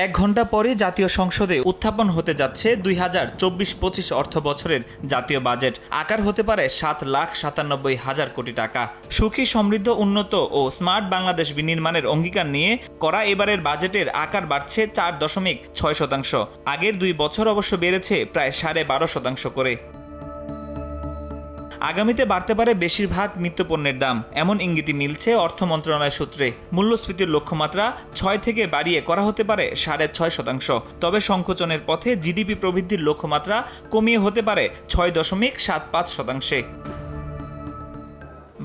এক ঘণ্টা পরে জাতীয় সংসদে উত্থাপন হতে যাচ্ছে দুই হাজার চব্বিশ পঁচিশ অর্থ বছরের জাতীয় বাজেট। আকার হতে পারে সাত লাখ সাতানব্বই হাজার কোটি টাকা। সুখী, সমৃদ্ধ, উন্নত ও স্মার্ট বাংলাদেশ বিনির্মাণের অঙ্গীকার নিয়ে করা এবারের বাজেটের আকার বাড়ছে চার দশমিক ছয় শতাংশ। আগের দুই বছর অবশ্য বেড়েছে প্রায় সাড়ে বারো শতাংশ করে। আগামীতে বাড়তে পারে বেশিরভাগ নিত্যপণ্যের দাম। এমন ইঙ্গিতই মিলছে অর্থ মন্ত্রণালয় সূত্রে। মূল্যস্ফীতির লক্ষ্যমাত্রা ছয় থেকে বাড়িয়ে করা হতে পারে সাড়ে ছয় শতাংশ। তবে সংকোচনের পথে জিডিপি প্রবৃদ্ধির লক্ষ্যমাত্রা কমিয়ে হতে পারে ছয় দশমিক সাত পাঁচ শতাংশে।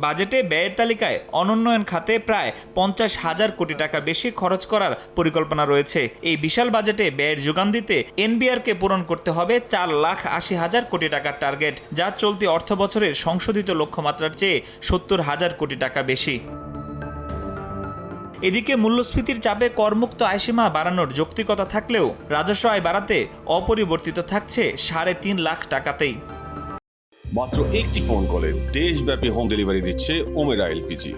বাজেটে ব্যয়ের তালিকায় অনুন্নয়ন খাতে প্রায় পঞ্চাশ হাজার কোটি টাকা বেশি খরচ করার পরিকল্পনা রয়েছে। এই বিশাল বাজেটে ব্যয়ের যোগান দিতে এনবিআরকে পূরণ করতে হবে চার লাখ আশি হাজার কোটি টাকার টার্গেট, যা চলতি অর্থ বছরের সংশোধিত লক্ষ্যমাত্রার চেয়ে সত্তর হাজার কোটি টাকা বেশি। এদিকে মূল্যস্ফীতির চাপে করমুক্ত আয়সীমা বাড়ানোর যৌক্তিকতা থাকলেও রাজস্ব আয় বাড়াতে অপরিবর্তিত থাকছে সাড়ে তিন লাখ টাকাতেই। মাত্র একটি ফোন কলে দেশব্যাপী হোম ডেলিভারি দিচ্ছে ওমেরা এলপিজি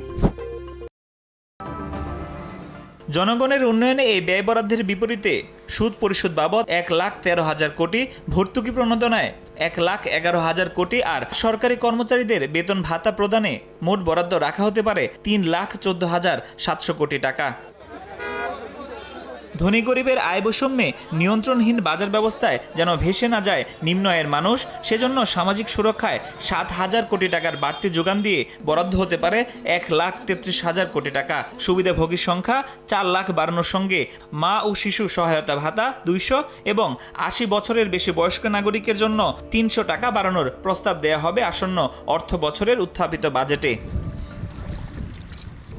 জনগণের উন্নয়নে এই ব্যয় বরাদ্দের বিপরীতে সুদ পরিশোধ বাবদ এক লাখ তেরো হাজার কোটি ভর্তুকি প্রণোদনায় এক লাখ এগারো হাজার কোটি আর সরকারি কর্মচারীদের বেতন ভাতা প্রদানে মোট বরাদ্দ রাখা হতে পারে তিন লাখ চোদ্দ হাজার সাতশো কোটি টাকা। ধনী গরিবের আয় বৈষম্যে নিয়ন্ত্রণহীন বাজার ব্যবস্থায় যেন ভেসে না যায় নিম্ন আয়ের মানুষ, সেজন্য সামাজিক সুরক্ষায় সাত হাজার কোটি টাকার বাড়তি যোগান দিয়ে বরাদ্দ হতে পারে এক লাখ তেত্রিশ হাজার কোটি টাকা। সুবিধাভোগীর সংখ্যা চার লাখ বাড়ানোর সঙ্গে মা ও শিশু সহায়তা ভাতা দুইশো এবং আশি বছরের বেশি বয়স্ক নাগরিকের জন্য তিনশো টাকা বাড়ানোর প্রস্তাব দেয়া হবে আসন্ন অর্থ বছরের উত্থাপিত বাজেটে।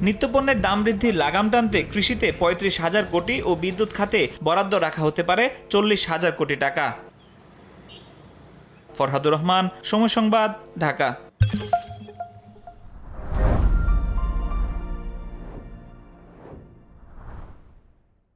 নিত্যপণ্যের দাম বৃদ্ধির লাগাম টানতে কৃষিতে পঁয়ত্রিশ হাজার কোটি ও বিদ্যুৎ খাতে বরাদ্দ রাখা হতে পারে চল্লিশ হাজার কোটি টাকা। ফরহাদুর রহমান, সময় সংবাদ, ঢাকা।